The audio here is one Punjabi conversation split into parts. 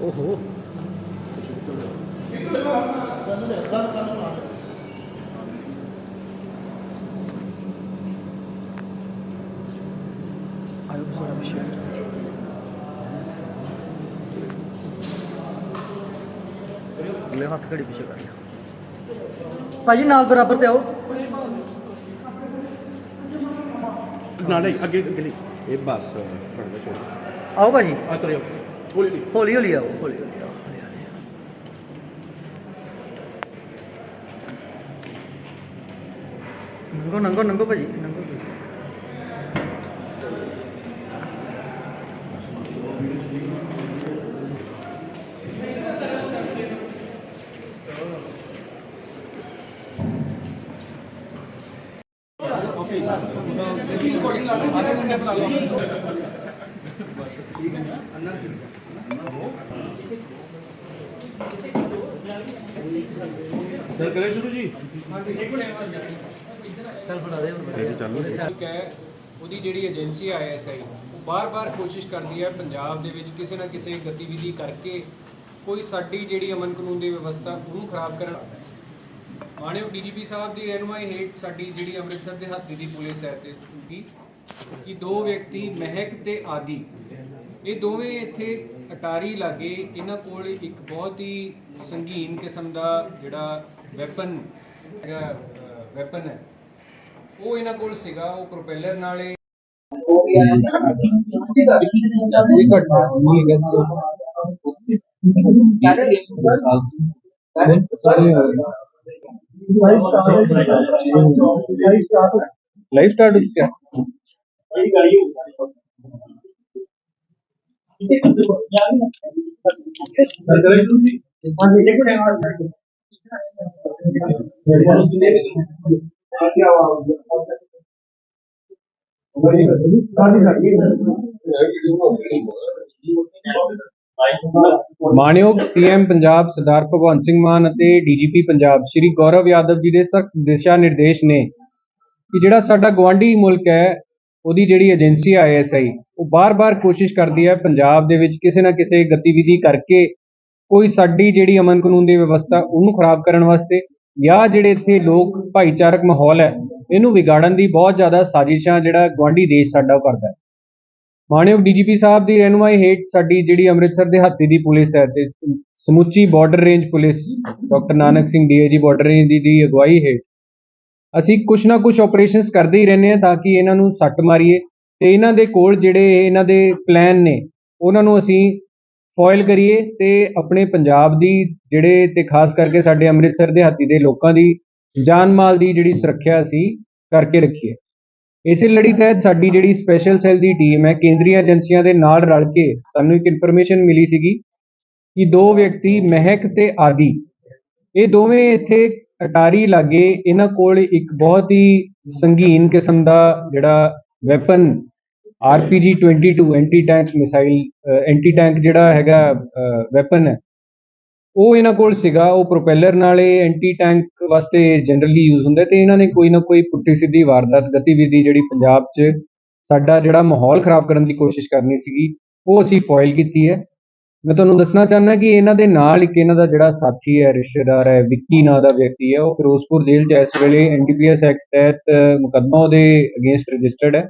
ਓਹੋ। ਆਇਓ ਅਗਲੇ ਹੱਥ ਘੜੀ ਪਿੱਛੇ ਕਰ ਲਿਆ। ਭਾਜੀ ਨਾਲ ਬਰਾਬਰ ਤੇ ਆਓ। ਨਾਲੇ ਅੱਗੇ ਅੱਗੇ ਲਈ। ਇਹ ਬਸ ਫੜ ਲੈ ਛੋੜ ਆਓ ਭਾਜੀ ਆ ਤੁਰਿਓ ਹੌਲੀ ਹੌਲੀ ਹੌਲੀ ਹੌਲੀ ਆਓ ਹੌਲੀ ਹੌਲੀ ਆਓ ਹੌਲੀ ਹੌਲੀ ਆਓ। ਨੰਗੋ ਨੰਗੋ ਨੰਗੋ ਭਾਜੀ ਨੰਗੋ ਭਾਜੀ ਸਰ ਕਰੇ ਸ਼ੁਰੂ ਜੀ ਚੱਲ ਫੜਾ ਦੇ ਹੁਣ ਤੇਰੇ ਚੱਲੂ ਠੀਕ ਹੈ ਉਹਦੀ ਜਿਹੜੀ ਏਜੰਸੀ ਆਈਐਸਆਈ ਉਹ ਬਾਰ-ਬਾਰ ਕੋਸ਼ਿਸ਼ ਕਰਦੀ ਹੈ ਪੰਜਾਬ ਦੇ ਵਿੱਚ ਕਿਸੇ ਨਾ ਕਿਸੇ ਗਤੀਵਿਧੀ ਕਰਕੇ ਕੋਈ ਸਾਡੀ ਜਿਹੜੀ ਅਮਨ ਕਾਨੂੰਨ ਦੀ ਵਿਵਸਥਾ ਉਹਨੂੰ ਖਰਾਬ ਕਰਨ। ਮਾਣਯੋਗ ਡੀਜੀਪੀ ਸਾਹਿਬ ਦੀ ਰਹਿਨੁਮਾਈ ਹੇਠ ਸਾਡੀ ਜਿਹੜੀ ਅੰਮ੍ਰਿਤਸਰ ਦੇ ਹਾਤੀ ਦੀ ਪੁਲਿਸ ਹੈ ਤੇ ਕਿ ਦੋ ਵਿਅਕਤੀ ਮਹਿਕ ਤੇ ਆਦੀ ਇਹ ਦੋਵੇਂ ਇੱਥੇ ਅਟਾਰੀ ਲਾਗੇ ਇਹਨਾਂ ਕੋਲ ਇੱਕ ਬਹੁਤ ਹੀ ਸੰਗੀਨ ਕਿਸਮ ਦਾ ਜਿਹੜਾ ਵੈਪਨ ਹੈਗਾ ਵੈਪਨ ਹੈ ਉਹ ਇਹਨਾਂ ਕੋਲ ਸੀਗਾ ਉਹ ਪ੍ਰੋਪੈਲਰ ਨਾਲ ਇਹ लाइफ स्टार्ट हो ਮਾਣਯੋਗ ਪੀਐਮ ਪੰਜਾਬ ਸਰਦਾਰ ਭਗਵੰਤ ਸਿੰਘ ਮਾਨ ਅਤੇ ਡੀਜੀਪੀ ਪੰਜਾਬ ਸ਼੍ਰੀ ਗੌਰਵ ਯਾਦਵ ਜੀ ਦੇ ਸਖਤ ਦਿਸ਼ਾ ਨਿਰਦੇਸ਼ ਨੇ ਕਿ ਜਿਹੜਾ ਸਾਡਾ ਗਵਾਂਢੀ ਮੁਲਕ ਹੈ ਉਹਦੀ ਜਿਹੜੀ ਏਜੰਸੀ ਆਈਐਸਆਈ ਉਹ ਬਾਰ-ਬਾਰ ਕੋਸ਼ਿਸ਼ ਕਰਦੀ ਹੈ ਪੰਜਾਬ ਦੇ ਵਿੱਚ ਕਿਸੇ ਨਾ ਕਿਸੇ ਗਤੀਵਿਧੀ ਕਰਕੇ ਕੋਈ ਸਾਡੀ ਜਿਹੜੀ ਅਮਨ ਕਾਨੂੰਨ ਦੀ ਵਿਵਸਥਾ ਉਹਨੂੰ ਖਰਾਬ ਕਰਨ ਵਾਸਤੇ ਜਾਂ ਜਿਹੜੇ ਇੱਥੇ ਲੋਕ ਭਾਈਚਾਰਕ ਮਾਹੌਲ ਹੈ, ਇਹਨੂੰ ਵਿਗਾੜਨ ਦੀ ਬਹੁਤ ਜ਼ਿਆਦਾ ਸਾਜ਼ਿਸ਼ਾਂ ਜਿਹੜਾ ਗਵਾਂਢੀ ਦੇਸ਼ ਸਾਡਾ ਉਹ ਕਰਦਾ ਹੈ। ਮਾਨਯੋਗ ਡੀਜੀਪੀ ਸਾਹਿਬ ਦੀ ਰਹਿਨੁਮਾਈ ਹੇਠ ਸਾਡੀ ਜਿਹੜੀ ਅੰਮ੍ਰਿਤਸਰ ਦੇ ਹਾਤੀ ਦੀ ਪੁਲਿਸ ਹੈ ਤੇ ਸਮੁੱਚੀ border range police, doctor Nanak Singh DIG border range ਦੀ ਅਗਵਾਈ ਹੇਠ ਅਸੀਂ ਕੁਛ ਨਾ ਕੁਛ ਆਪਰੇਸ਼ਨਸ ਕਰਦੇ ਹੀ ਰਹਿੰਦੇ ਹਾਂ ਤਾਂ ਕਿ ਇਹਨਾਂ ਨੂੰ ਸੱਟ ਮਾਰੀਏ ਤੇ ਇਹਨਾਂ ਦੇ ਕੋਲ ਜਿਹੜੇ ਇਹਨਾਂ ਦੇ ਪਲਾਨ ਨੇ, ਉਹਨਾਂ ਨੂੰ ਅਸੀਂ ਫੋਇਲ ਕਰੀਏ ਤੇ ਆਪਣੇ ਪੰਜਾਬ ਦੀ ਜਿਹੜੇ ਤੇ ਖਾਸ ਕਰਕੇ ਸਾਡੇ ਅੰਮ੍ਰਿਤਸਰ ਦੇ ਹਾਤੀ ਦੇ ਲੋਕਾਂ ਦੀ ਜਾਨ ਮਾਲ ਦੀ ਜਿਹੜੀ ਸੁਰੱਖਿਆ ਅਸੀਂ ਕਰਕੇ ਰੱਖੀਏ। ਇਸੇ ਲੜੀ ਤਹਿਤ ਸਾਡੀ ਜਿਹੜੀ ਸਪੈਸ਼ਲ ਸੈੱਲ ਦੀ ਟੀਮ ਹੈ, ਕੇਂਦਰੀ ਏਜੰਸੀਆਂ ਦੇ ਨਾਲ ਰਲ ਕੇ ਸਾਨੂੰ ਇੱਕ ਇਨਫੋਰਮੇਸ਼ਨ ਮਿਲੀ ਸੀਗੀ ਕਿ ਦੋ ਵਿਅਕਤੀ ਮਹਿਕ ਤੇ ਆਦੀ ਇਹ ਦੋਵੇਂ ਇੱਥੇ ਅਟਾਰੀ ਲਾਗੇ ਇਹਨਾਂ ਕੋਲ ਇੱਕ ਬਹੁਤ ਹੀ ਸੰਗੀਨ ਕਿਸਮ ਦਾ ਜਿਹੜਾ weapon RPG 22 anti tank missile anti tank ਜਿਹੜਾ ਹੈਗਾ ਵੈਪਨ ਹੈ, ਉਹ ਇਹਨਾਂ ਕੋਲ ਸੀਗਾ, ਉਹ ਪ੍ਰੋਪੈਲਰ ਨਾਲ ਇਹ ਐਂਟੀ ਟੈਂਕ ਵਾਸਤੇ ਜਨਰਲੀ ਯੂਜ਼ ਹੁੰਦਾ ਤੇ ਇਹਨਾਂ ਨੇ ਕੋਈ ਨਾ ਕੋਈ ਪੁੱਠੀ ਸਿੱਧੀ ਵਾਰਦਾਤ ਗਤੀਵਿਧੀ ਜਿਹੜੀ ਪੰਜਾਬ 'ਚ ਸਾਡਾ ਜਿਹੜਾ ਮਾਹੌਲ ਖਰਾਬ ਕਰਨ ਦੀ ਕੋਸ਼ਿਸ਼ ਕਰਨੀ ਸੀਗੀ, ਉਹ ਅਸੀਂ ਫੋਇਲ ਕੀਤੀ ਹੈ। ਮੈਂ ਤੁਹਾਨੂੰ ਦੱਸਣਾ ਚਾਹੁੰਦਾ ਕਿ ਇਹਨਾਂ ਦੇ ਨਾਲ ਇੱਕ ਇਹਨਾਂ ਦਾ ਜਿਹੜਾ ਸਾਥੀ ਹੈ, ਰਿਸ਼ਤੇਦਾਰ ਹੈ, ਵਿੱਕੀ ਨਾਂ ਦਾ ਵਿਅਕਤੀ ਹੈ, ਉਹ ਫਿਰੋਜ਼ਪੁਰ ਜੇਲ੍ਹ 'ਚ ਇਸ ਵੇਲੇ ਐਨਡੀਪੀਐਸ ਐਕਟ ਤਹਿਤ ਮੁਕੱਦਮਾ ਉਹਦੇ ਅਗੇਂਸਟ ਰਜਿਸਟਰਡ ਹੈ।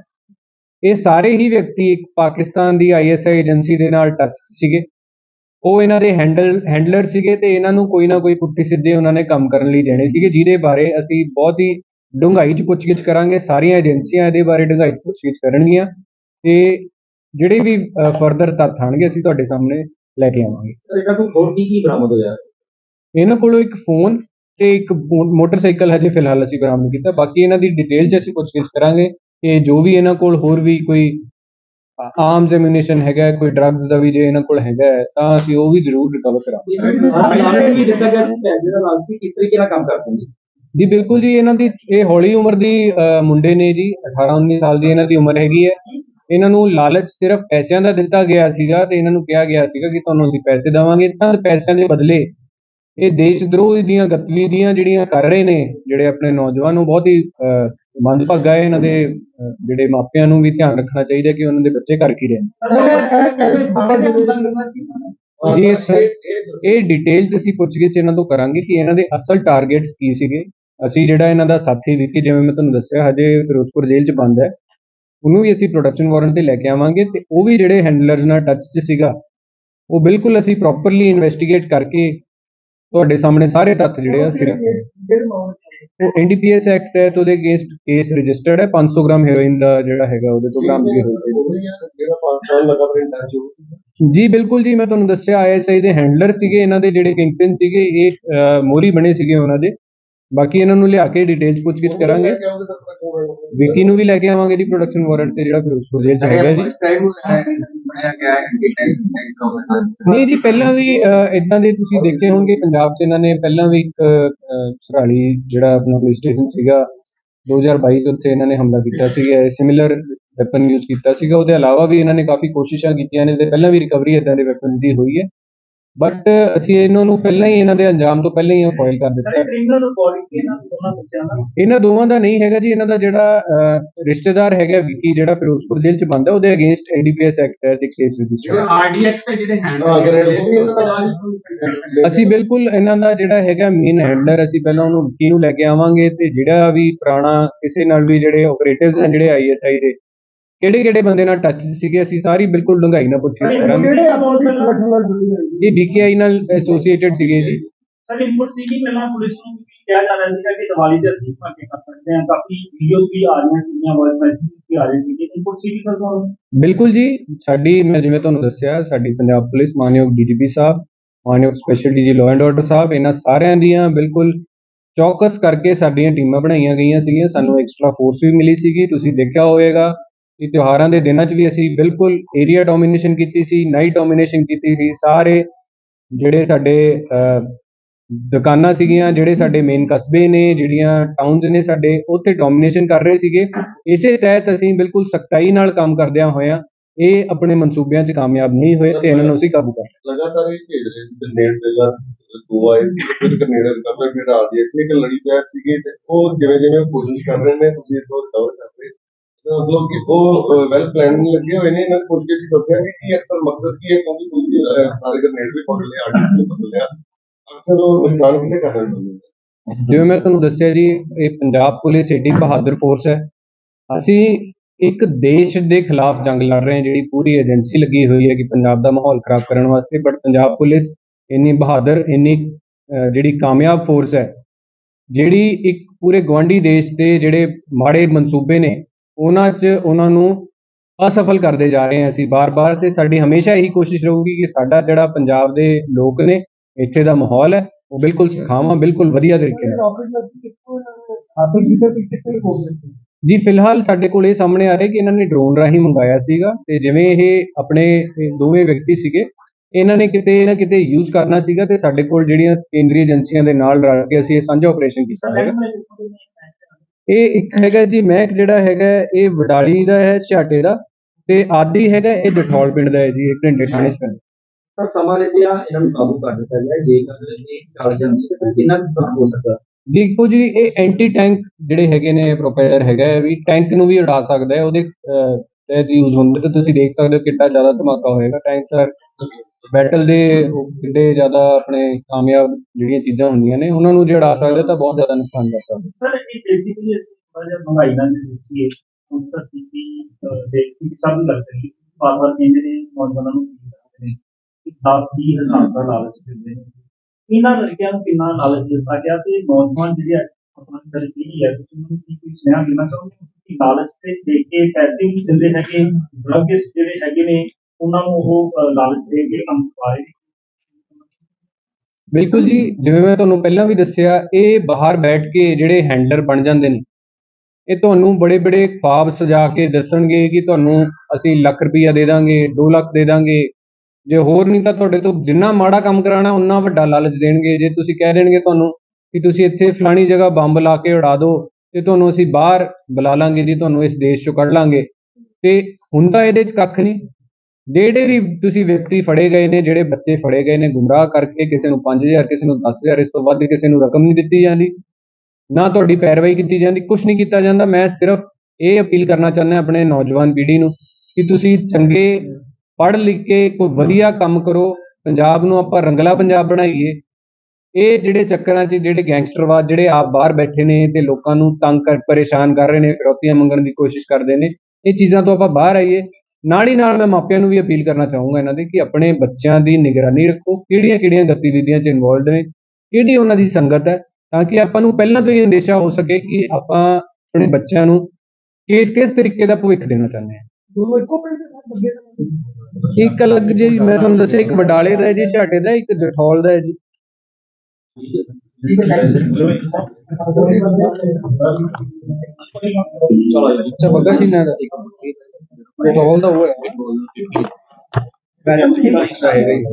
ਇਹ ਸਾਰੇ ਹੀ ਵਿਅਕਤੀ ਇੱਕ ਪਾਕਿਸਤਾਨ ਦੀ ਆਈਐਸਆਈ ਏਜੰਸੀ ਦੇ ਨਾਲ ਟੱਚ ਸੀਗੇ। ਉਹ ਇਹਨਾਂ ਦੇ ਹੈਂਡਲ ਹੈਂਡਲਰ ਸੀਗੇ ਤੇ ਇਹਨਾਂ ਨੂੰ ਕੋਈ ਨਾ ਕੋਈ ਪੁੱਠੀ ਸਿੱਧੇ ਉਹਨਾਂ ਨੇ ਕੰਮ ਕਰਨ ਲਈ ਦੇਣੇ ਸੀਗੇ, ਜਿਹਦੇ ਬਾਰੇ ਅਸੀਂ ਬਹੁਤ ਹੀ ਡੂੰਘਾਈ 'ਚ ਪੁੱਛਗਿੱਛ ਕਰਾਂਗੇ। ਸਾਰੀਆਂ ਏਜੰਸੀਆਂ ਇਹਦੇ ਬਾਰੇ ਡੂੰਘਾਈ 'ਚ ਪੁੱਛਗਿੱਛ ਕਰਨਗੀਆਂ ਤੇ ਜਿਹੜੇ ਵੀ ਫਰਦਰ ਤੱਥ ਆਣਗੇ ਅਸੀਂ ਤੁਹਾਡੇ ਸਾਹਮਣੇ ਲੈ ਕੇ ਆਵਾਂਗੇ। ਸਰ ਇਹਨਾਂ ਕੋਲ ਹੋਰ ਕੀ ਕੀ ਬਰਾਮਦ ਹੋਇਆ? ਇਹਨਾਂ ਕੋਲੋਂ ਇੱਕ ਫੋਨ ਤੇ ਇੱਕ ਫੋ- ਮੋਟਰਸਾਈਕਲ ਹਜੇ ਫਿਲਹਾਲ ਅਸੀਂ ਬਰਾਮਦ ਕੀਤਾ। ਬਾਕੀ ਇਹਨਾਂ ਦੀ ਡਿਟੇਲ 'ਚ ਅਸੀਂ ਪੁੱਛਗਿੱਛ ਕਰਾਂਗੇ ਕਿ ਜੋ ਵੀ ਇਹਨਾਂ ਕੋਲ ਹੋਰ ਵੀ ਕੋਈ ਆਰਮਸ ਐਮੂਨੀਸ਼ਨ ਹੈਗਾ ਹੈ, ਕੋਈ ਡਰੱਗਸ ਦਾ ਵੀ ਜੇ ਇਹਨਾਂ ਕੋਲ ਹੈਗਾ ਹੈ, ਤਾਂ ਅਸੀਂ ਉਹ ਵੀ ਜ਼ਰੂਰ ਰਿਕਵਰ ਕਰਾਂਗੇ। ਆਨਲਾਈਨ ਕੀ ਦਿੱਤਾ ਗਿਆ ਸੀ ਪੈਸੇ ਦਾ ਲਾਲਚ ਸੀ ਕਿਸ ਤਰੀਕੇ ਨਾਲ ਕੰਮ ਕਰਦੇ ਨੇ? ਜੀ ਬਿਲਕੁਲ ਜੀ ਇਹਨਾਂ ਦੀ ਇਹ ਹੌਲੀ ਉਮਰ ਦੀ ਅਹ, ਮੁੰਡੇ ਨੇ ਜੀ 18 19 ਸਾਲ ਦੀ ਇਹਨਾਂ ਦੀ ਉਮਰ ਹੈਗੀ ਹੈ। ਇਹਨਾਂ ਨੂੰ ਲਾਲਚ ਸਿਰਫ ਪੈਸਿਆਂ ਦਾ ਦਿੱਤਾ ਗਿਆ ਸੀਗਾ ਤੇ ਇਹਨਾਂ ਨੂੰ ਕਿਹਾ ਗਿਆ ਸੀਗਾ ਕਿ ਤੁਹਾਨੂੰ ਅਸੀਂ ਪੈਸੇ ਦੇਵਾਂਗੇ ਤਾਂ ਪੈਸਿਆਂ ਦੇ ਬਦਲੇ ਇਹ ਦੇਸ਼ ਦਰੋਹ ਦੀਆਂ ਗਤੀਵਿਧੀਆਂ ਜਿਹੜੀਆਂ ਕਰ ਰਹੇ ਨੇ ਜਿਹੜੇ ਆਪਣੇ ਨੌਜਵਾਨ ਨੂੰ ਬਹੁਤ ਹੀ ਅਹ, ਮੰਦਭਾਗਾ ਹੈ ਇਹਨਾਂ ਦੇ ਜਿਹੜੇ ਮਾਪਿਆਂ ਨੂੰ ਵੀ ਧਿਆਨ ਰੱਖਣਾ ਚਾਹੀਦਾ ਕਿ ਉਹਨਾਂ ਦੇ ਬੱਚੇ ਕਰ ਕੀ ਰਹਿਣ। ਇਹ ਡਿਟੇਲ ਚ ਅਸੀਂ ਪੁੱਛਗਿੱਛ ਇਹਨਾਂ ਤੋਂ ਕਰਾਂਗੇ ਕਿ ਇਹਨਾਂ ਦੇ ਅਸਲ ਟਾਰਗੇਟਸ ਕੀ ਸੀਗੇ। ਅਸੀਂ ਜਿਹੜਾ ਇਹਨਾਂ ਦਾ ਸਾਥੀ ਵਿੱਕੀ ਜਿਵੇਂ ਮੈਂ ਤੁਹਾਨੂੰ ਦੱਸਿਆ ਹਜੇ ਫਿਰੋਜ਼ਪੁਰ ਜੇਲ੍ਹ ਚ ਬੰਦ ਹੈ। ਉਹਨੂੰ ਵੀ ਅਸੀਂ ਪ੍ਰੋਡਕਸ਼ਨ ਵਾਰੰਟ ਤੇ ਲੈ ਕੇ ਆਵਾਂਗੇ ਤੇ ਉਹ ਵੀ ਜਿਹੜੇ ਹੈਂਡਲਰਸ ਨਾਲ ਟੱਚ ਚ ਸੀਗਾ ਉਹ ਬਿਲਕੁਲ ਅਸੀਂ ਪ੍ਰੋਪਰਲੀ ਇਨਵੈਸਟੀਗੇਟ ਕਰਕੇ ਤੁਹਾਡੇ ਸਾਹਮਣੇ ਸਾਰੇ ਤੱਥ ਜਿਹੜੇ ਆ ਸਿਰ ਉਹ ਐਨਡੀਪੀਐਸ ਐਕਟ ਹੈ ਤੇ ਉਹਦੇ ਅਗੇਂਸਟ ਕੇਸ ਰਜਿਸਟਰਡ ਹੈ 500 ਗ੍ਰਾਮ ਹੈਰੋਇਨ ਦਾ ਜਿਹੜਾ ਹੈਗਾ ਉਹਦੇ ਤੋਂ ਬਰਾਮਦਗੀ ਹੋਈ ਜਿਹੜਾ 5 ਸਾਲ ਲਗਾਤਾਰ ਇੰਟਰਵਿਊ ਜੀ ਬਿਲਕੁਲ ਜੀ ਮੈਂ ਤੁਹਾਨੂੰ ਦੱਸਿਆ ਆਈਐਸਆਈ ਦੇ ਹੈਂਡਲਰ ਸੀਗੇ ਇਹਨਾਂ ਦੇ ਜਿਹੜੇ ਕਿੰਗਪਿਨ ਸੀਗੇ ਇਹ ਅਹ, ਮੋਹਰੀ ਬਣੇ ਸੀਗੇ ਉਹਨਾਂ ਦੇ। ਬਾਕੀ ਇਹਨਾਂ ਨੂੰ ਲਿਆ ਕੇ ਡਿਟੇਲਸ ਪੁੱਛਗਿੱਛ ਕਰਾਂਗੇ। ਵਿੱਕੀ ਨੂੰ ਵੀ ਲੈ ਕੇ ਆਵਾਂਗੇ ਜੀ ਪ੍ਰੋਡਕਸ਼ਨ ਵਾਰੰਟ ਤੇ ਜਿਹੜਾ ਫਿਰੋਜ਼ਪੁਰ ਜੇਲ੍ਹ ਚ ਹੈਗਾ ਜੀ। ਨਹੀਂ ਜੀ ਪਹਿਲਾਂ ਵੀ ਇਦਾਂ ਦੇ ਤੁਸੀਂ ਦੇਖੇ ਹੋਣਗੇ ਪੰਜਾਬ 'ਚ ਇਹਨਾਂ ਨੇ ਪਹਿਲਾਂ ਵੀ ਇੱਕ ਸਰਾਲੀ ਜਿਹੜਾ ਆਪਣਾ ਪੁਲਿਸ ਸਟੇਸ਼ਨ ਸੀਗਾ 2022 ਤੋਂ ਉੱਥੇ ਇਹਨਾਂ ਨੇ ਹਮਲਾ ਕੀਤਾ ਸੀਗਾ ਸਿਮਿਲਰ ਵੈਪਨ ਯੂਜ਼ ਕੀਤਾ ਸੀਗਾ। ਉਹਦੇ ਇਲਾਵਾ ਵੀ ਇਹਨਾਂ ਨੇ ਕਾਫੀ ਕੋਸ਼ਿਸ਼ਾਂ ਕੀਤੀਆਂ ਨੇ ਤੇ ਪਹਿਲਾਂ ਵੀ ਰਿਕਵਰੀ ਇਦਾਂ ਦੇ ਵੈਪਨਸ ਦੀ ਹੋਈ ਹੈ। ਬਟ ਅਸੀਂ ਇਹਨਾਂ ਨੂੰ ਪਹਿਲਾਂ ਹੀ ਇਹਨਾਂ ਦੇ ਅੰਜਾਮ ਤੋਂ ਪਹਿਲਾਂ ਹੀ ਫਾਇਲ ਕਰ ਦਿੱਤਾ। ਹੈ। ਕ੍ਰਿਮੀਨਲ ਰਿਕਾਰਡਿੰਗ ਸੀ ਨਾ? ਦੋਨਾਂ ਬੱਚਿਆਂ ਦਾ? ਇਹਨਾਂ ਦੋਵਾਂ ਦਾ ਨਹੀਂ ਹੈਗਾ ਜੀ ਇਹਨਾਂ ਦਾ ਜਿਹੜਾ ਰਿਸ਼ਤੇਦਾਰ ਹੈਗਾ ਵਿੱਕੀ ਜਿਹੜਾ ਫਿਰੋਜ਼ਪੁਰ ਜੇਲ੍ਹ 'ਚ ਬੰਦ ਹੈ ਉਹਦੇ ਅਗੇਂਸਟ ਐਨਡੀਪੀਐਸ ਐਕਟ ਹੈ ਤੇ ਕੇਸ ਰਜਿਸਟਰ ਆਰਡੀਐਕਸ ਤੇ ਜਿਹੜੇ ਹੈਂਡ ਹਾਂ, ਗ੍ਰੇਡ ਅਸੀਂ ਬਿਲਕੁਲ ਇਹਨਾਂ ਦਾ ਜਿਹੜਾ ਹੈਗਾ ਮੇਨ ਹੈਂਡਲਰ ਅਸੀਂ ਪਹਿਲਾਂ ਉਹਨੂੰ ਵਿੱਕੀ ਨੂੰ ਲੈ ਕੇ ਆਵਾਂਗੇ ਤੇ ਜਿਹੜਾ ਵੀ ਪੁਰਾਣਾ ਕਿਸੇ ਨਾਲ ਵੀ ਜਿਹੜੇ ਆਪਰੇਟਿਵਸ ਹਨ ਜਿਹੜੇ ਆਈਐਸਆਈ ਦੇ ਕਿਹੜੇ ਕਿਹੜੇ ਬੰਦੇ ਨਾਲ ਟੱਚ ਸੀਗੇ ਅਸੀਂ ਸਾਰੀ ਬਿਲਕੁਲ ਡੂੰਘਾਈ ਨਾਲ ਪੁੱਛਗਿੱਛ ਕਰਾਂਗੇ। ਕਿਹੜੇ ਆਪੋਜ਼ਿਟ ਸੰਗਠਨ ਨਾਲ ਜੁੜੀ ਹੋਈ ਇਹ ਬੀਕੇਆਈ ਨਾਲ ਐਸੋਸੀਏਟਡ ਸੀਗੇ ਜੀ। ਸਰ ਇਨਪੁਟ ਸੀ ਕਿ ਪਹਿਲਾਂ ਪੁਲਿਸ ਨੂੰ ਵੀ ਕਿਹਾ ਜਾ ਰਿਹਾ ਸੀਗਾ ਕਿ ਦੀਵਾਲੀ ਤੇ ਅਸੀਂ ਭਾਗੇ ਕਰ ਸਕਦੇ ਹਾਂ। ਕਾਫੀ ਵੀਡੀਓਜ਼ ਵੀ ਆ ਰਹੀਆਂ ਸੀਗੀਆਂ ਵਾਇਸ ਮੈਸੇਜ ਵੀ ਆ ਰਹੇ ਸੀਗੇ ਇਨਪੁਟ ਸੀ ਕਿ ਸਰ ਤੁਹਾਨੂੰ ਬਿਲਕੁਲ ਜੀ। ਸਾਡੀ ਮੈਂ ਜਿਵੇਂ ਤੁਹਾਨੂੰ ਦੱਸਿਆ ਸਾਡੀ ਪੰਜਾਬ ਪੁਲਿਸ ਮਾਨਯੋਗ ਡੀਜੀਪੀ ਸਾਹਿਬ ਮਾਨਯੋਗ special DG law and order ਸਾਹਿਬ ਇਹਨਾਂ ਸਾਰਿਆਂ ਦੀਆਂ ਬਿਲਕੁਲ ਚੌਕਸ ਕਰਕੇ ਸਾਡੀਆਂ ਟੀਮਾਂ ਬਣਾਈਆਂ ਗਈਆਂ ਸੀਗੀਆਂ। ਸਾਨੂੰ ਐਕਸਟਰਾ ਫੋਰਸ ਵੀ ਮਿਲੀ ਸੀਗੀ। ਤੁਸੀਂ ਦੇਖਿਆ ਹੋਵੇਗਾ ਕਿ ਤਿਉਹਾਰਾਂ ਦੇ ਦਿਨਾਂ 'ਚ ਵੀ ਅਸੀਂ ਬਿਲਕੁਲ ਏਰੀਆ ਡੋਮੀਨੇਸ਼ਨ ਕੀਤੀ ਸੀ ਨਾਈਟ ਡੋਮੀਨੇਸ਼ਨ ਕੀਤੀ ਸੀ। ਸਾਰੇ ਜਿਹੜੇ ਸਾਡੇ ਦੁਕਾਨਾਂ ਸੀਗੀਆਂ, ਜਿਹੜੇ ਸਾਡੇ ਮੇਨ ਕਸਬੇ ਨੇ, ਜਿਹੜੀਆਂ ਟਾਊਨਸ ਨੇ ਸਾਡੇ, ਉੱਥੇ ਡੋਮੀਨੇਸ਼ਨ ਕਰ ਰਹੇ ਸੀਗੇ। ਇਸੇ ਤਹਿਤ ਅਸੀਂ ਬਿਲਕੁਲ ਸਖਤਾਈ ਨਾਲ ਕੰਮ ਕਰਦਿਆਂ ਹੋਇਆਂ ਇਹ ਆਪਣੇ ਮਨਸੂਬਿਆਂ 'ਚ ਕਾਮਯਾਬ ਨਹੀਂ ਹੋਏ ਤੇ ਇਹਨਾਂ ਨੂੰ ਅਸੀਂ ਕਾਬੂ ਕਰ ਲਗਾਤਾਰ ਇਹ ਭੇਜ ਰਹੇ ਸੀ ਗ੍ਰੇਡ ਪਹਿਲਾਂ ਦੋ ਫਿਰ ਕਨੇਡਾ ਰਿਕਵਰ ਫਿਰ ਆ ਇੱਕ ਲੜੀ ਪੈਰ ਸੀਗੇ ਤੇ ਉਹ ਜਿਵੇਂ ਜਿਵੇਂ ਕੋਸ਼ਿਸ਼ ਕਰ ਰਹੇ ਨੇ, ਤੁਸੀਂ ਇਸ ਤੋਂ ਰਿਕਵਰ ਕਰ ਰਹੇ ਮਤਲਬ ਕਿ ਉਹ ਵੈਲ ਪਲਾਨ ਲੱਗੇ ਹੋਏ ਨੇ, ਇਹਨਾਂ ਨੇ ਪੁੱਛ ਕੇ ਜੀ ਦੱਸਿਆ ਕਿ ਕੀ ਅਕਸਰ ਮਕਸਦ ਕੀ ਹੈ, ਕਿਉਂਕਿ ਤੁਸੀਂ ਸਾਰੇ ਗ੍ਰੇਡ ਵੀ ਪਕੜ ਲਿਆ ਆਰਟੀ ਵੀ ਪਕੜ ਲਿਆ। ਅਕਸਰ ਉਹ ਨੁਕਸਾਨ ਕਿਤੇ ਕਰ ਰਹੇ ਨੇ? ਜਿਵੇਂ ਮੈਂ ਤੁਹਾਨੂੰ ਦੱਸਿਆ ਜੀ, ਇਹ ਪੰਜਾਬ ਪੁਲਿਸ ਏਡੀ ਬਹਾਦਰ ਫੋਰਸ ਹੈ। ਅਸੀਂ ਇੱਕ ਦੇਸ਼ ਦੇ ਖਿਲਾਫ ਜੰਗ ਲੜ ਰਹੇ ਹਾਂ, ਜਿਹੜੀ ਪੂਰੀ ਏਜੰਸੀ ਲੱਗੀ ਹੋਈ ਹੈ ਕਿ ਪੰਜਾਬ ਦਾ ਮਾਹੌਲ ਖਰਾਬ ਕਰਨ ਵਾਸਤੇ ਬਟ ਪੰਜਾਬ ਪੁਲਿਸ ਇੰਨੀ ਬਹਾਦਰ, ਇੰਨੀ ਜਿਹੜੀ ਕਾਮਯਾਬ ਫੋਰਸ ਹੈ, ਜਿਹੜੀ ਇੱਕ ਪੂਰੇ ਗਵਾਂਢੀ ਦੇਸ਼ ਦੇ ਜਿਹੜੇ ਮਾੜੇ ਮਨਸੂਬੇ ਨੇ ਉਹਨਾਂ 'ਚ ਉਹਨਾਂ ਨੂੰ ਅਸਫਲ ਕਰਦੇ ਜਾ ਰਹੇ ਹਾਂ ਅਸੀਂ ਬਾਰ-ਬਾਰ ਤੇ ਸਾਡੀ ਹਮੇਸ਼ਾ ਇਹੀ ਕੋਸ਼ਿਸ਼ ਰਹੂਗੀ ਕਿ ਸਾਡਾ ਜਿਹੜਾ ਪੰਜਾਬ ਦੇ ਲੋਕ ਨੇ ਇੱਥੇ ਦਾ ਮਾਹੌਲ ਹੈ ਉਹ ਬਿਲਕੁਲ ਸਖਾਵਾਂ ਬਿਲਕੁਲ ਵਧੀਆ ਤਰੀਕੇ ਨਾਲ। ਜੀ ਫਿਲਹਾਲ ਸਾਡੇ ਕੋਲ ਇਹ ਸਾਹਮਣੇ ਆ ਰਿਹਾ ਕਿ ਇਹਨਾਂ ਨੇ ਡਰੋਨ ਰਾਹੀਂ ਮੰਗਾਇਆ ਸੀਗਾ ਤੇ ਜਿਵੇਂ ਇਹ ਆਪਣੇ ਦੋਵੇਂ ਵਿਅਕਤੀ ਸੀਗੇ ਇਹਨਾਂ ਨੇ ਕਿਤੇ ਨਾ ਕਿਤੇ ਯੂਜ਼ ਕਰਨਾ ਸੀਗਾ ਤੇ ਸਾਡੇ ਕੋਲ ਜਿਹੜੀਆਂ ਕੇਂਦਰੀ ਏਜੰਸੀਆਂ ਦੇ ਨਾਲ ਰਲ ਕੇ ਅਸੀਂ ਇਹ ਸਾਂਝਾ ਆਪਰੇਸ਼ਨ ਕੀਤਾ ਹੈਗਾ। ਇਹ ਇੱਕ ਹੈਗਾ ਜੀ ਮਹਿਕ ਜਿਹੜਾ ਹੈਗਾ ਇਹ ਵਡਾਲੀ ਦਾ ਹੈ ਛਾਟੇ ਦਾ ਤੇ ਆਦੀ ਹੈਗਾ ਇਹ ਜਠੌਲ ਪਿੰਡ ਦਾ ਹੈ ਜੀ ਇਹ ਘੰਟੇ ਥਾਣੇ। ਸਰ ਸਮਾਂ ਲੱਗਿਆ ਇਹਨਾਂ ਨੂੰ ਕਾਬੂ ਕਰ ਦਿੱਤਾ ਗਿਆ ਜੇਕਰ ਇਹ ਚੱਲ ਜਾਂਦੀ ਤਾਂ ਕਿੰਨਾ ਨੁਕਸਾਨ ਹੋ ਸਕਦਾ ਦੇਖੋ ਜੀ ਇਹ ਐਂਟੀ ਟੈਂਕ ਜਿਹੜੇ ਹੈਗੇ ਨੇ ਪ੍ਰੋਪੇਲਰ ਹੈਗਾ ਵੀ ਟੈਂਕ ਨੂੰ ਵੀ ਉਡਾ ਸਕਦਾ ਹੈ ਉਹਦੇ ਤਹਿਤ ਯੂਜ਼ ਹੁੰਦਾ ਤਾਂ ਤੁਸੀਂ ਦੇਖ ਸਕਦੇ ਹੋ ਕਿੰਨਾ ਜ਼ਿਆਦਾ ਧਮਾਕਾ ਹੋਏਗਾ ਟੈਂਕ ਸਰ ਬੈਟਲ ਦੇ ਉਹ ਕਿੰਨੇ ਜ਼ਿਆਦਾ ਆਪਣੇ ਕਾਮਯਾਬ ਜਿਹੜੀਆਂ ਚੀਜ਼ਾਂ ਹੁੰਦੀਆਂ ਨੇ ਉਹਨਾਂ ਨੂੰ ਜੇ ਸਕਦਾ ਤਾਂ ਬਹੁਤ ਜ਼ਿਆਦਾ ਨੁਕਸਾਨ ਕਰ ਸਕਦਾ। ਸਰ ਇਹ ਬੇਸਿਕਲੀ ਅਸੀਂ ਥੋੜਾ ਜਿਹਾ ਮਹਿੰਗਾਈ ਨਾਲ ਦੇਖੀਏ ਹੁਣ ਤਾਂ ਸਿੱਧੀ ਦੇਖੀ ਸਭ ਲੱਗ ਰਹੀ ਬਾਰ ਬਾਰ ਕਹਿੰਦੇ ਨੇ ਨੌਜਵਾਨਾਂ ਨੂੰ ਕੀ ਕਰਦੇ ਨੇ ਕਿ 10 20 ਹਜ਼ਾਰ ਦਾ ਲਾਲਚ ਦਿੰਦੇ ਨੇ। ਇਹਨਾਂ ਲੜਕਿਆਂ ਨੂੰ ਕਿੰਨਾ ਲਾਲਚ ਦਿੱਤਾ ਗਿਆ ਤੇ ਨੌਜਵਾਨ ਜਿਹੜੇ ਆ, ਆਪਣਾ ਤਰੀਕੀ ਹੈ ਤੁਸੀਂ ਨੂੰ ਕੀ ਕੋਈ ਸੁਨੇਹਾ ਦੇਣਾ ਚਾਹੁੰਦੇ ਹੋ ਕਿ ਲਾਲਚ ਤੇ ਦੇ ਕੇ ਪੈਸੇ ਵੀ ਦਿੰਦੇ ਹੈਗੇ ਡਰੱਗਿਸਟ ਜਿਹੜੇ ਹੈਗੇ ਨੇ ਉਹਨਾਂ ਨੂੰ ਉਹ ਲਾਲਚ ਦੇ ਕੇ ਕੰਮ ਕਰਵਾ ਬਿਲਕੁਲ ਜੀ, ਜਿਵੇਂ ਮੈਂ ਤੁਹਾਨੂੰ ਪਹਿਲਾਂ ਵੀ ਦੱਸਿਆ, ਇਹ ਬਾਹਰ ਬੈਠ ਕੇ ਜਿਹੜੇ ਹੈਂਡਲਰ ਬਣ ਜਾਂਦੇ ਨੇ, ਇਹ ਤੁਹਾਨੂੰ ਬੜੇ ਬੜੇ ਖੁਆਬ ਸਜਾ ਕੇ ਦੱਸਣਗੇ ਕਿ ਤੁਹਾਨੂੰ ਅਸੀਂ ਲੱਖ ਰੁਪਈਆ ਦੇ ਦਾਂਗੇ 2 ਲੱਖ ਦੇ ਦਾਂਗੇ। ਜੇ ਹੋਰ ਨਹੀਂ ਤਾਂ ਤੁਹਾਡੇ ਤੋਂ ਜਿੰਨਾ ਮਾੜਾ ਕੰਮ ਕਰਾਣਾ ਉਨਾ ਵੱਡਾ ਲਾਲਚ ਦੇਣਗੇ। ਜੇ ਤੁਸੀਂ ਕਹਿ ਦੇਣਗੇ ਤੁਹਾਨੂੰ ਕਿ ਤੁਸੀਂ ਇੱਥੇ ਫਲਾਣੀ ਜਗ੍ਹਾ ਬੰਬ ਲਾ ਕੇ ਉਡਾ ਦਿਓ, ਤੇ ਤੁਹਾਨੂੰ ਅਸੀਂ ਬਾਹਰ ਬੁਲਾ ਲਾਂਗੇ ਜੀ, ਤੁਹਾਨੂੰ ਇਸ ਦੇਸ਼ ਚੋਂ ਕੱਢ ਲਾਂਗੇ। ਤੇ ਹੁੰਦਾ ਇਹਦੇ 'ਚ ਕੱਖ ਨਹੀਂ। ਜਿਹੜੇ ਵੀ ਤੁਸੀਂ ਵਿਅਕਤੀ ਫੜੇ ਗਏ ਨੇ, ਜਿਹੜੇ ਬੱਚੇ ਫੜੇ ਗਏ ਨੇ, ਗੁੰਮਰਾਹ ਕਰਕੇ ਕਿਸੇ ਨੂੰ 5000 ਕਿਸੇ ਨੂੰ 10000 ਇਸ ਤੋਂ ਵੱਧ ਕਿਸੇ ਨੂੰ ਰਕਮ ਨਹੀਂ ਦਿੱਤੀ ਜਾਂਦੀ, ਨਾ ਤੁਹਾਡੀ ਪੈਰਵਾਈ ਕੀਤੀ ਜਾਂਦੀ ਕੁਝ ਨਹੀਂ ਕੀਤਾ ਜਾਂਦਾ। ਮੈਂ ਸਿਰਫ ਇਹ ਅਪੀਲ ਕਰਨਾ ਚਾਹੁੰਦਾ ਆਪਣੇ ਨੌਜਵਾਨ ਪੀੜ੍ਹੀ ਨੂੰ ਕਿ ਤੁਸੀਂ ਚੰਗੇ ਪੜ੍ਹ ਲਿਖ ਕੇ ਕੋਈ ਵਧੀਆ ਕੰਮ ਕਰੋ। ਪੰਜਾਬ ਨੂੰ ਆਪਾਂ ਰੰਗਲਾ ਪੰਜਾਬ ਬਣਾਈਏ। ਇਹ ਜਿਹੜੇ ਚੱਕਰਾਂ 'ਚ, ਜਿਹੜੇ ਗੈਂਗਸਟਰਵਾਦ, ਜਿਹੜੇ ਆਪ ਬਾਹਰ ਬੈਠੇ ਨੇ ਤੇ ਲੋਕਾਂ ਨੂੰ ਤੰਗ ਕਰ, ਪਰੇਸ਼ਾਨ ਕਰ ਰਹੇ ਨੇ, ਫਿਰੌਤੀਆਂ ਮੰਗਣ ਦੀ ਕੋਸ਼ਿਸ਼ ਕਰਦੇ ਨੇ, ਇਹ ਚੀਜ਼ਾਂ ਤੋਂ ਆਪਾਂ ਬਾਹਰ ਆਈਏ। ਨਾਲ ਹੀ ਨਾਲ ਮੈਂ ਮਾਪਿਆਂ ਨੂੰ ਵੀ ਅਪੀਲ ਕਰਨਾ ਚਾਹੂੰਗਾ ਇਹਨਾਂ ਦੇ ਕਿ ਆਪਣੇ ਬੱਚਿਆਂ ਦੀ ਨਿਗਰਾਨੀ ਰੱਖੋ ਕਿਹੜੀਆਂ ਕਿਹੜੀਆਂ ਗਤੀਵਿਧੀਆਂ 'ਚ ਇਨਵੋਲਡ ਨੇ ਕਿਹੜੀ ਉਹਨਾਂ ਦੀ ਸੰਗਤ ਹੈ ਤਾਂ ਕਿ ਆਪਾਂ ਨੂੰ ਪਹਿਲਾਂ ਤੋਂ ਹੀ ਅੰਦੇਸ਼ਾ ਹੋ ਸਕੇ ਕਿ ਆਪਾਂ ਆਪਣੇ ਬੱਚਿਆਂ ਨੂੰ ਕਿਸ ਕਿਸ ਤਰੀਕੇ ਦਾ ਭਵਿੱਖ ਦੇਣਾ ਚਾਹੁੰਦੇ ਹਾਂ। ਦੋਨੋਂ ਇੱਕੋ ਪਿੰਡ ਦੇ ਸਰ ਲੱਗੇ ਇੱਕ ਅਲੱਗ ਜੀ ਮੈਂ ਤੁਹਾਨੂੰ ਦੱਸਿਆ ਇੱਕ ਬਡਾਲੇ ਦਾ ਹੈ ਜੀ ਛਾਟੇ ਦਾ ਇੱਕ ਜਠੌਲ ਦਾ ਹੈ ਜੀ। ਅੱਛਾ ਬਗਾ ਸੀ ਨਾ ਦਾ ਜਠੌਲ ਦਾ ਉਹ ਹੈ। ਮੈਂ ਹੈਗਾ ਹੀ।